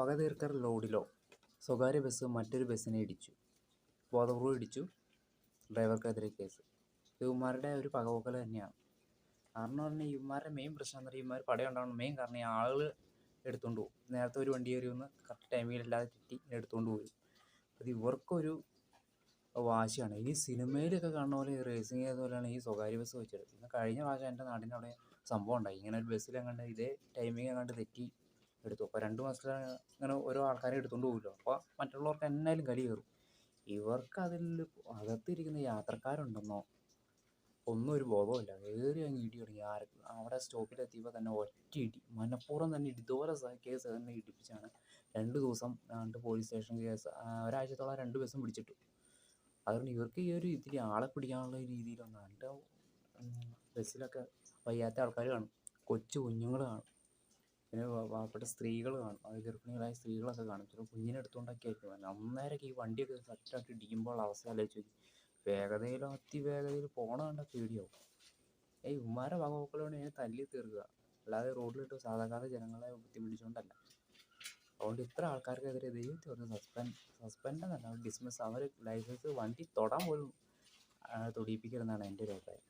പക തീർക്കൽ ലോഡിലോ സ്വകാര്യ ബസ് മറ്റൊരു ബസ്സിനെ ഇടിച്ചു. ബോധപൂർവം ഇടിച്ചു ഡ്രൈവർക്കെതിരെ കേസ്. ഇവന്മാരുടെ ഒരു പകപോക്കൽ തന്നെയാണ്. കാരണം പറഞ്ഞാൽ ഇവന്മാരുടെ മെയിൻ പ്രശ്നം എന്ന് പറഞ്ഞാൽ ഇവന്മാർ പടയുണ്ടാവണം മെയിൻ കാരണം ഈ ആളുകൾ എടുത്തുകൊണ്ട് പോകും നേരത്തെ ഒരു വണ്ടി കയറി വന്ന് കറക്റ്റ് ടൈമിലല്ലാതെ കിട്ടി എടുത്തുകൊണ്ട് പോയി അത് ഇവർക്കൊരു വാശിയാണ്. ഈ സിനിമയിലൊക്കെ കാണുന്ന പോലെ റേസിങ് ചെയ്ത പോലെയാണ് ഈ സ്വകാര്യ ബസ് വെച്ചത് ഇന്ന് കഴിഞ്ഞ പ്രാവശ്യം എന്റെ നാടിന്റെ അവിടെ സംഭവം ഉണ്ടായി. ഇങ്ങനെ ഒരു ബസ്സിൽ എങ്ങാണ്ട് ഇതേ ടൈമിംഗ് എങ്ങാണ്ട് തെറ്റി എടുത്തു. അപ്പോൾ രണ്ട് മാസത്തിൽ അങ്ങനെ ഓരോ ആൾക്കാരെ എടുത്തുകൊണ്ട് പോകുമല്ലോ അപ്പോൾ മറ്റുള്ളവർക്ക് എന്നാലും കലി കയറും. ഇവർക്ക് അതിൽ അകത്തിരിക്കുന്ന യാത്രക്കാരുണ്ടെന്നോ? ഒന്നും ഒരു ബോധവുമില്ല. കയറി അങ്ങ് ഇടി തുടങ്ങി. ആരെ അവിടെ സ്റ്റോപ്പിലെത്തിയപ്പോൾ തന്നെ ഒറ്റ ഇടി. മനഃപൂർവം തന്നെ ഇതുപോലെ കേസ് തന്നെ ഇടിപ്പിച്ചാണ് രണ്ട് ദിവസം രണ്ട് പോലീസ് സ്റ്റേഷൻ കേസ് ഒരാഴ്ചത്തോളം രണ്ട് ദിവസം പിടിച്ചിട്ടു. അതുകൊണ്ട് ഇവർക്ക് ഈ ഒരു ഇതിൽ ആളെ പിടിക്കാനുള്ള രീതിയിലൊന്നും എന്റെ ബസ്സിലൊക്കെ വയ്യാത്ത ആൾക്കാർ കാണും. കൊച്ചു കുഞ്ഞുങ്ങൾ കാണും. പിന്നെ പാവപ്പെട്ട സ്ത്രീകൾ കാണും. അത് ഗർഭിണികളായ സ്ത്രീകളൊക്കെ കാണും. ചില കുഞ്ഞിനെ എടുത്തുകൊണ്ടൊക്കെ ആയിരിക്കും അന്നേരമൊക്കെ ഈ വണ്ടിയൊക്കെ കറക്റ്റായിട്ട് ഇടിക്കുമ്പോൾ അവസ്ഥ ആലോചിച്ച് വേഗതയിലോ അതിവേഗതയിൽ പോണ കണ്ട പേടിയാവും. ഏയ് ഇവന്മാരെ വകവോക്കലോട് ഞാൻ തല്ലി തീർക്കുക. അല്ലാതെ റോഡിലിട്ട് സാധാരണ ജനങ്ങളെ ബുദ്ധിമുട്ടിച്ചുകൊണ്ടല്ല അതുകൊണ്ട് ഇത്ര ആൾക്കാർക്കെതിരെ ദൈവത്തെ ഒന്ന് സസ്പെൻഡ് സസ്പെൻഡ് എന്നല്ല ഡിസ്മിസ് അവർ ലൈസൻസ് വണ്ടി തൊടാൻ പോലും തൊടിയിപ്പിക്കരുതെന്നാണ് എന്റെ ഒരു അഭിപ്രായം.